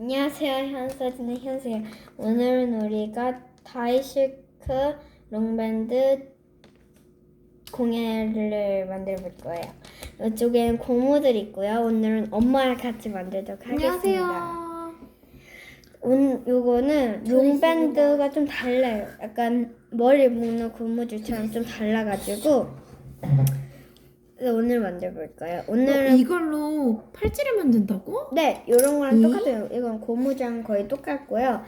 안녕하세요. 현서진의 현수예요. 오늘은 우리가 다이실크 롱밴드 공예를 만들어 볼 거예요. 이쪽에는 고무들 있고요. 오늘은 엄마랑 같이 만들도록 하겠습니다. 안녕하세요. 온 요거는 롱밴드가 좀 달라요. 약간 머리 묶는 고무줄처럼 좀 달라가지고 오늘 만들어 볼 거예요. 오늘은 어, 이걸로 팔찌를 만든다고? 네, 이런 거랑 음? 똑같아요. 이건 고무장 거의 똑같고요.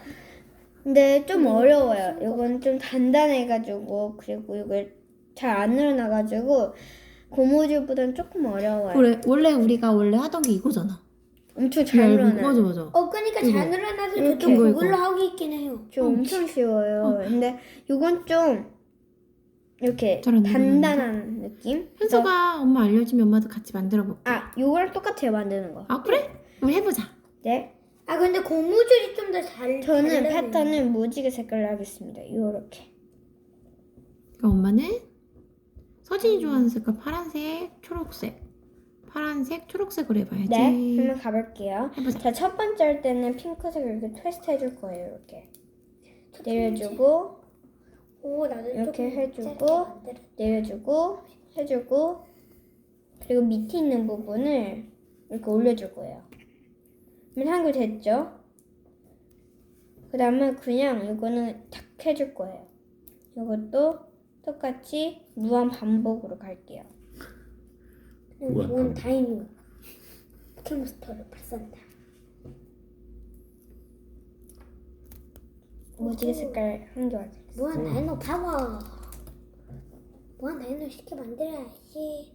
근데 좀 어려워요. 이건 좀 단단해가지고 그리고 이걸 잘 안 늘어나가지고 고무줄보다는 조금 어려워요. 그래 원래 우리가 원래 하던 게 이거잖아. 엄청 잘 얇은- 늘어나요. 맞아 맞아. 어, 그러니까 이거. 잘 늘어나서 이렇게. 저도 이거, 그걸로 이거. 하고 있긴 해요. 좀 어, 엄청 쉬워요. 근데 이건 좀 이렇게 잘안 단단한 느낌? 그래서- 현서가 엄마 알려주면 엄마도 같이 만들어 볼게. 아, 요거랑 똑같아요 만드는 거. 아 그래? 그럼 해보자. 네. 아, 근데 고무줄이 좀 더 잘. 저는 패턴은 무지개 색깔로 하겠습니다. 요렇게. 그럼 엄마는 서진이 좋아하는 색깔 파란색, 초록색, 파란색, 초록색으로 해봐야지. 네, 한번 가볼게요. 해보자. 자, 첫 번째 할 때는 핑크색을 이렇게 트위스트 해줄 거예요. 이렇게 내려주고 오, 나도 이렇게 해주고. 내려주고 해주고 그리고 밑에 있는 부분을 이렇게 올려줄 거예요. 그러면 한글 됐죠? 그 다음에 그냥 이거는 탁 해줄 거예요. 이것도 똑같이 무한 반복으로 갈게요. 응, 이건 다이노. 포켓몬스터를 발산다. 무지개 색깔 한 개. 무 한 다이노 파워. 무한 다이노 쉽게 만들어야지.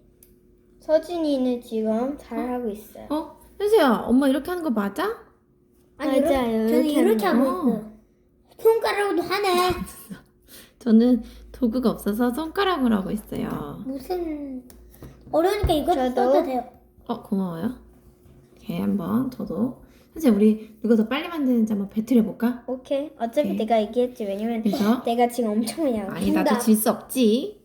서진이는 지금 잘 하고 있어요. 어? 현수야, 엄마 이렇게 하는 거 맞아? 아니, 이렇게, 맞아요. 저는 이렇게 하고 거. 있어요. 손가락으로도 하네. 저는 도구가 없어서 손가락으로 하고 있어요. 무슨 어려우니까 이것도 저도. 써도 돼요. 어 고마워요. 이렇게 한번 저도 현수 우리 누가 더 빨리 만드는지 한번 배틀해 볼까? 오케이. 어차피 오케이. 내가 얘기했지. 왜냐면 그래서 내가 지금 엄청 하고 아니 나도 질 수 없지.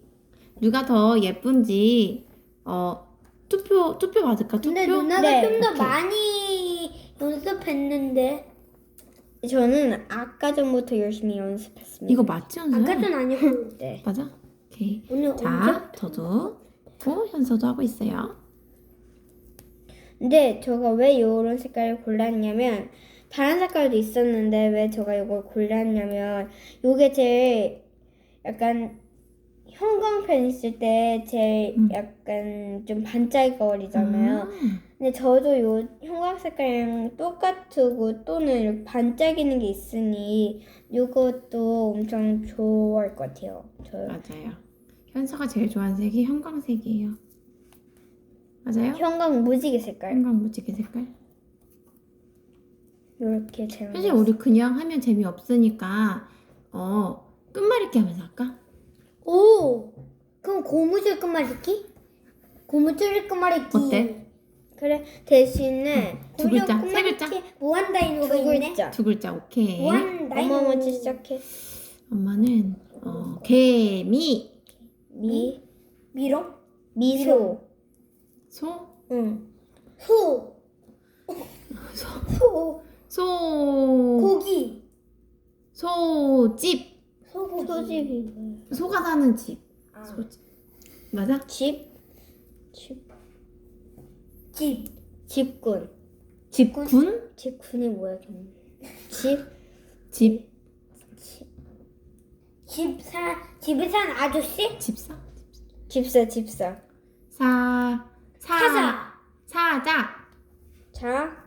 누가 더 예쁜지 어 투표 투표 받을까? 투표? 근데 누나가 네, 좀 더 오케이. 많이 연습했는데 저는 아까 전부터 열심히 연습했습니다. 이거 맞지 현수야? 아까 전 아니고 네. 맞아? 오케이. 오늘 자 언제? 저도 고 현서도 하고 있어요. 근데 제가 왜 이런 색깔을 골랐냐면 다른 색깔도 있었는데 왜 제가 이걸 골랐냐면 이게 제일 약간 형광펜 있을 때 제일 음. 약간 좀 반짝거리잖아요. 음. 근데 저도 요 형광 색깔이랑 똑같고 또는 반짝이는 게 있으니 이것도 엄청 좋아할 것 같아요. 저 맞아요. 현서가 제일 좋아하는 색이 형광색이에요. 맞아요? 형광 무지개 색깔 형광 무지개 색깔. 이렇게 제일 사실 우리 그냥 하면 재미 없으니까 어 끝말잇기 하면서 할까? 오 그럼 고무줄 끝말잇기? 고무줄 끝말잇기 어때? 그래 대신에 두 글자, 세 글자? 무한 다이노가 두 있네 글자. 두 글자 오케이. 무한 다이노 엄마 먼저 시작해. 엄마는 어 개미 미 미롱 미소. 소 응. 소 소, 소, 고기 소집 소고기 소집이 뭐야? 소가 사는 집 아. 소집 맞아? 집. 집. 집 집군. 집군 집군이 뭐야? 그럼? 집. 집 집사 집에 아저씨 집사 집사 집사. 사 사, 사자 사자 자.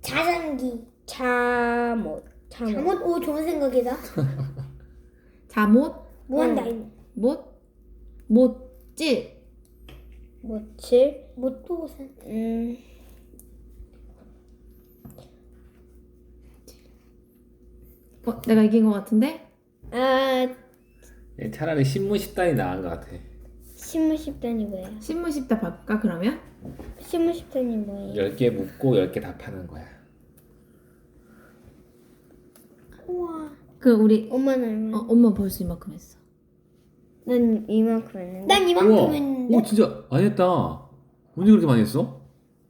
자장기 잠옷. 잠옷. 잠옷 오 좋은 생각이다 잠옷 무한 응. 다이노 못 못질 뭐지? 못도 산 음. 어, 내가 이긴 것 같은데 아 예, 차라리 신문 10단이 나은 것 같아. 신문 십단이 뭐예요? 신문 씹다 바꿀까 그러면? 신문 십단이 뭐예요? 10개 묻고 10개 답하는 거야. 우와 그 우리 엄마는 어, 엄마 벌써 이만큼 했어 난 이만큼 했는데. 난 이만큼 우와. 했는데 오 진짜 많이 했다. 언제 그렇게 많이 했어?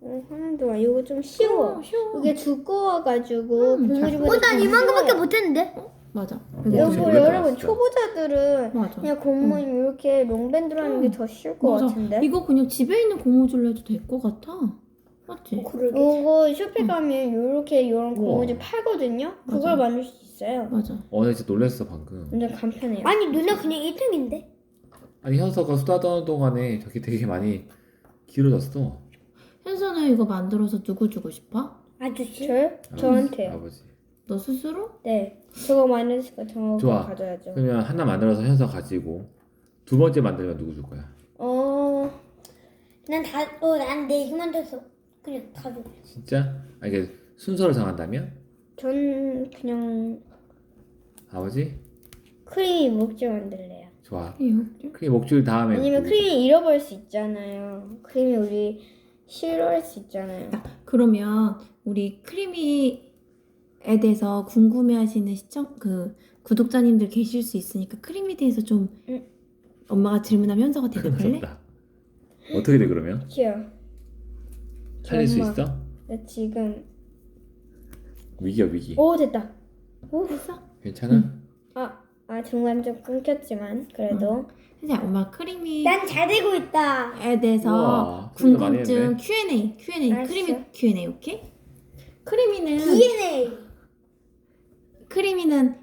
어, 하는데 동안 이거 좀 쉬워. 어, 쉬워. 이게 두꺼워가지고 음, 잘 고무줄보다 어, 난 이만큼밖에 못했는데? 맞아. 이거 여보 재밌다, 여러분. 초보자들은 맞아. 그냥 고무 이렇게 롱밴드로 하는 게 더 쉬울 것 맞아. 같은데. 이거 그냥 집에 있는 고무줄로 해도 될 것 같아. 맞지? 그러게. 이거 쇼핑 가면 이렇게 이런. 고무줄 팔거든요. 그걸 맞아. 만들 수 있어요. 맞아. 어, 나 진짜 놀랬어 방금. 완전 간편해요. 아니 누나 그냥 1등인데? 아니 현서가 수다 떠는 동안에 저게 되게 많이 길어졌어. 현서는 이거 만들어서 누구 주고 싶어? 아저씨? 저요? 저한테요. 아버지. 너 스스로? 네. 저거 저 좋아. 가져야죠. 그러면 하나 만들어서 현서 가지고 두 번째 만들면 누구 줄 거야? 어, 난 다, 어, 난내 힘만 돼서 그냥 다 줘. 진짜? 아 이게 순서를 정한다면? 전 그냥 아버지? 크림 목줄 만들래요. 좋아. 크림 목줄 다음에 아니면 누구? 크림이 잃어버릴 수 있잖아요. 크림이 우리 싫어할 수 있잖아요. 그러면 우리 크리미 에 대해서 궁금해하시는 시청 그 구독자님들 계실 수 있으니까 크림에 대해서 좀 응. 엄마가 질문하면 현서가 대답할래? 무섭다. 어떻게 돼 그러면? 귀여워. 살릴 수 엄마. 있어? 나 지금 위기야 위기. 오 됐다. 오 했어? 괜찮아? 아, 아 중간 좀 끊겼지만 그래도 현서야 엄마 크리미에 난잘 되고 있다. 대해서 우와, 소리도 많이 궁금증 했네. Q&A Q&A 알았어. 크리미 Q&A 오케이? 크리미는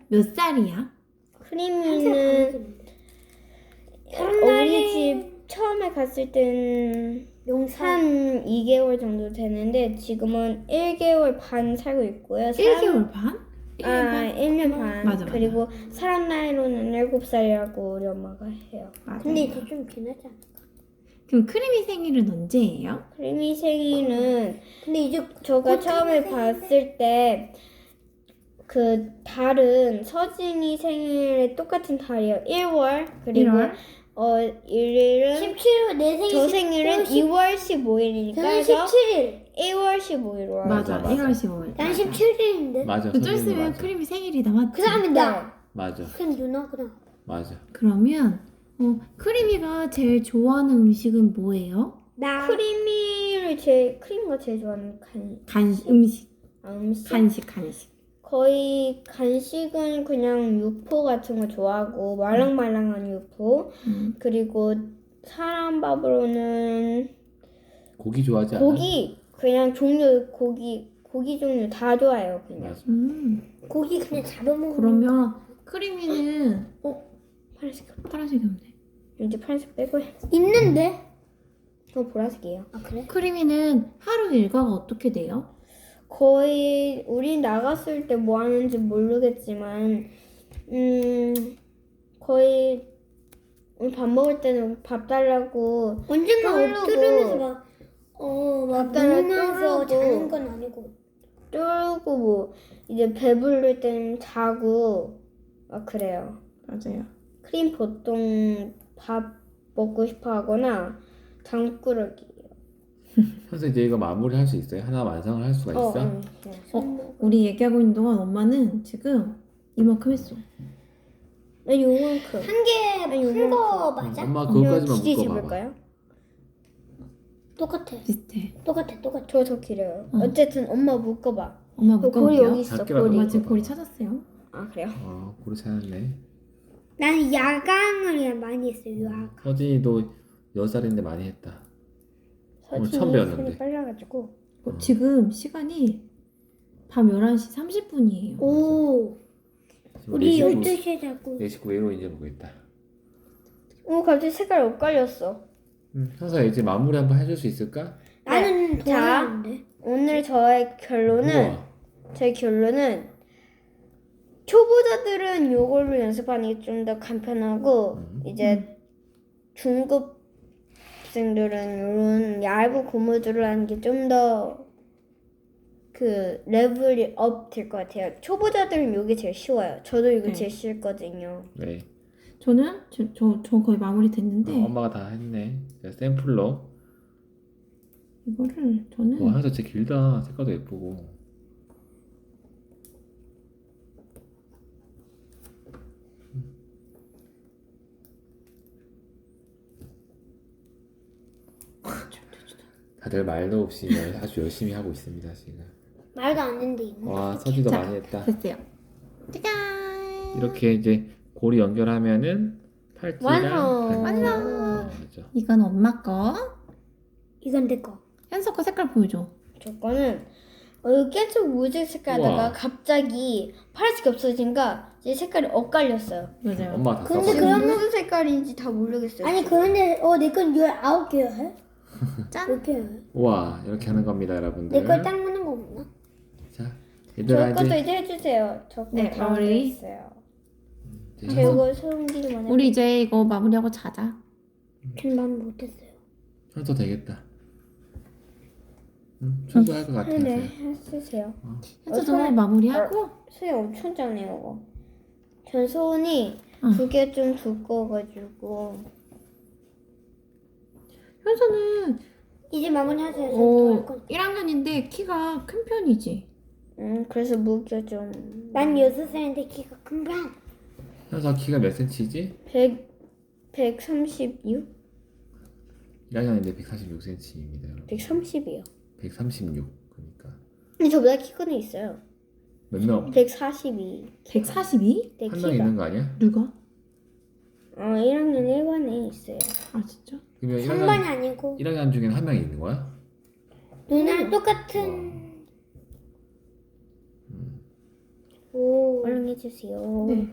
몇 살이야? 크림이는 우리 집 처음에 갔을 땐 용산. 한 2개월 정도 되는데 지금은 1개월 반 살고 있고요. 1개월 반? 1년 아, 반? 1년 반. 맞아, 맞아. 그리고 사람 나이로는 7살이라고 우리 엄마가 해요. 맞아. 근데 이제 좀 지나지 않아? 그럼 크리미 생일은 언제예요? 크림이 생일은 근데 이제 저가 곧 처음에 봤을 때 그 달은 서진이 생일에 똑같은 달이에요. 1월 그리고 1월? 어 1일은 17일 내 생일. 저 생일은 2월 15일이니까 저는 해서 17일. 1월 15일로 와요. 맞아, 맞아. 1월 15일. 난 17일인데. 맞아. 그좀 선생님 있으면 맞아. 크리미 생일이다 맞지? 그 다음에 나. 맞아. 그럼 누나 그럼. 맞아. 그러면 어, 크리미가 제일 좋아하는 음식은 뭐예요? 나. 크리미를 제일 크림가 제일 좋아하는 간 간식 음식 아, 음식 간식 간식 거의 간식은 그냥 육포 같은 거 좋아하고 말랑말랑한 육포 음. 그리고 사람 밥으로는 고기 좋아하지 않아? 고기 그냥 종류 고기 고기 종류 다 좋아해요 그냥 맞아. 음. 고기 그냥 잡아먹는. 그러면 크리미는 어 파란색 파란색이 없네 이제 파란색 빼고 해. 있는데. 이거 보라색이에요 아 그래? 크리미는 하루 일과가 어떻게 돼요? 거의 우리 나갔을 때 뭐 하는지 모르겠지만 음 거의 우리 밥 먹을 때는 밥 달라고 언젠가 쫄르고. 엎드리면서 막. 어, 막 밥달라 누우면서 쫄르고. 자는 건 아니고. 쫄고 뭐 이제 배부를 때는 자고 막 그래요. 맞아요 크림 보통 밥 먹고 싶어 하거나 장꾸러기. 현서 이제 이거 마무리할 수 있어요? 하나 완성을 할 수가 있어? 응, 응. 어 우리 얘기하고 있는 동안 엄마는 지금 이만큼 했어 나 요만큼. 한개큰거 맞아? 엄마 그거까지만 길이 묶어봐봐. 집을까요? 똑같아. 비슷해 똑같아, 똑같아. 저 더 길어요. 응. 어쨌든 엄마 묶어봐. 엄마 그 고리 묶어볼게요 여기 있어. 작게라도 고리. 엄마 지금 고리 찾았어요 아 그래요? 어, 고리 찾았네. 난 야광을 많이 했어요. 야광. 서진이도 10살인데 많이 했다. 오늘 처음 서진이 배웠는데. 손이 빨라가지고. 어, 지금 시간이 밤 11시 30분이에요 오. 우리 내 식구, 12시에 자고. 내 식구 외로운지 보고 있다. 어 갑자기 색깔 엇갈렸어. 음, 현서 이제 마무리 한번 해줄 수 있을까? 나는 자. 동안인데. 오늘 저의 결론은 우와. 제 결론은 초보자들은 요걸로 연습하는 게 좀 더 간편하고 음. 이제 중급 생들은 요런 얇은 고무줄을 하는 게 좀 더 그 레벨이 업 될 것 같아요. 초보자들은 요게 제일 쉬워요. 저도 이거 네. 제일 쉬웠거든요. 네. 저는 저, 저, 저 거의 마무리 됐는데 어, 엄마가 다 했네. 자, 샘플로. 이거를 저는 와, 현서 진짜 길다. 색깔도 예쁘고. 다별 말도 없이 아주 열심히 하고 있습니다 지금. 말도 안 되는데 이거. 와 서지도 자, 많이 했다. 됐어요. 짜잔. 이렇게 이제 고리 연결하면은 팔찌랑 완성. 반지 완성. 나오죠. 이건 엄마 거. 이건 내 거. 현석 거 색깔 보여줘. 저 거는 어, 계속 무지 색깔다가 우와. 갑자기 파란색이 없어진가 이제 색깔이 엇갈렸어요. 맞아요. 엄마 다 근데 써봤어. 그러면- 무슨 색깔인지 다 모르겠어요. 아니 그런데 어내건 열아홉 개야 해? 짠. 해? 우와 이렇게 하는 겁니다 여러분들. 내 걸 딱 맞는 거 없나? 자저 얘들아 것도 이제 이제 해주세요. 저거 네, 다 마무리. 했어요. 이제 제가 소음기만 해. 우리 이제 이거 마무리하고 자자. 전 못했어요. 현서 되겠다. 응, 충분할 것 같아요. 네, 해주세요. 현석도 손에- 마무리하고. 손이 엄청 작네요, 이거. 전 손이 응. 두개좀 두꺼워가지고 현석은 이제 마무리하세요. 어, 전할 건. 1학년인데 키가 큰 편이지. 음 그래서 무기가 좀 난 여섯 살인데 키가 큰 편. 현서 키가 몇 센치지? 100, 136? 1학년인데 146cm입니다 여러분. 130이요. 136 그러니까 근데 저보다 키 큰 애 있어요. 몇 명? 142. 142? 내 한 명 키가. 있는 거 아니야? 누가? 어, 1학년 1반에 있어요. 아 진짜? 그러면 3반이 1학년, 아니고 1학년 중에는 한 명이 있는 거야? 누나랑 똑같은. 오. 얼른 해주세요. 네.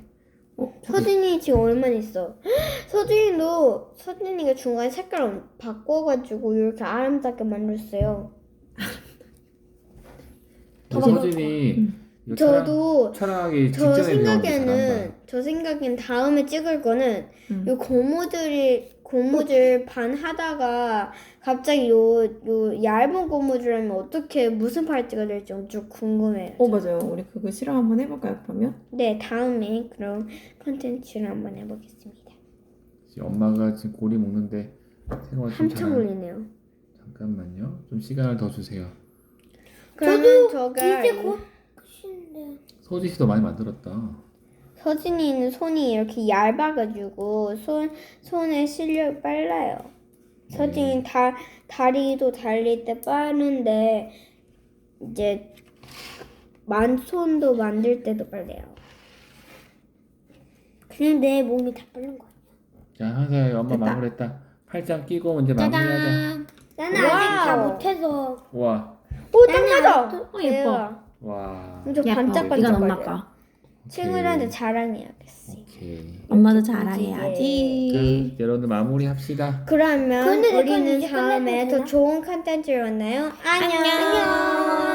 어, 서진이 지금 얼마나 있어? 서진이도 서진이가 중간에 색깔 바꿔가지고 이렇게 아름답게 만들었어요. 서진이 음. 이거 저도 촬영하기 저 직전에 생각에는. 저 생각엔 다음에 찍을 거는 음. 요 고무들이 고무줄 반 하다가 갑자기 요 요 얇은 고무줄 하면 어떻게 무슨 팔찌가 될지 엄청 궁금해요. 어 맞아요. 우리 그거 실험 한번 해볼까요 그러면? 네 다음에 그럼 컨텐츠를 한번 해보겠습니다. 지금 엄마가 지금 고리 먹는데 생각을 좀 한참 잘- 걸리네요. 잠깐만요. 좀 시간을 더 주세요. 그러면 저가 이제 곧 끝인데. 서지 씨도 많이 만들었다. 서진이는 손이 이렇게 얇아가지고 손 손에 실력 빨라요. 서진이 다 다리도 달릴 때 빠른데 이제 만손도 만들 때도 빨라요. 그냥 내 몸이 다 빠른 거야. 자, 현서야 엄마 됐다. 마무리했다. 팔짱 끼고 이제 마무리하자. 짜잔. 나는 아직 다 와우. 못해서 와, 오, 딱 나는 맞아. 어 예뻐. 와. 엄청 예뻐. 반짝반짝 엄마. 거. 친구들한테 자랑해야겠어. 오케이. 엄마도 자, 자랑해야지. 자, 여러분 마무리 합시다. 그러면 근데 내건 우리는 이제 다음에 더? 좋은 컨텐츠로 만나요. 안녕. 안녕.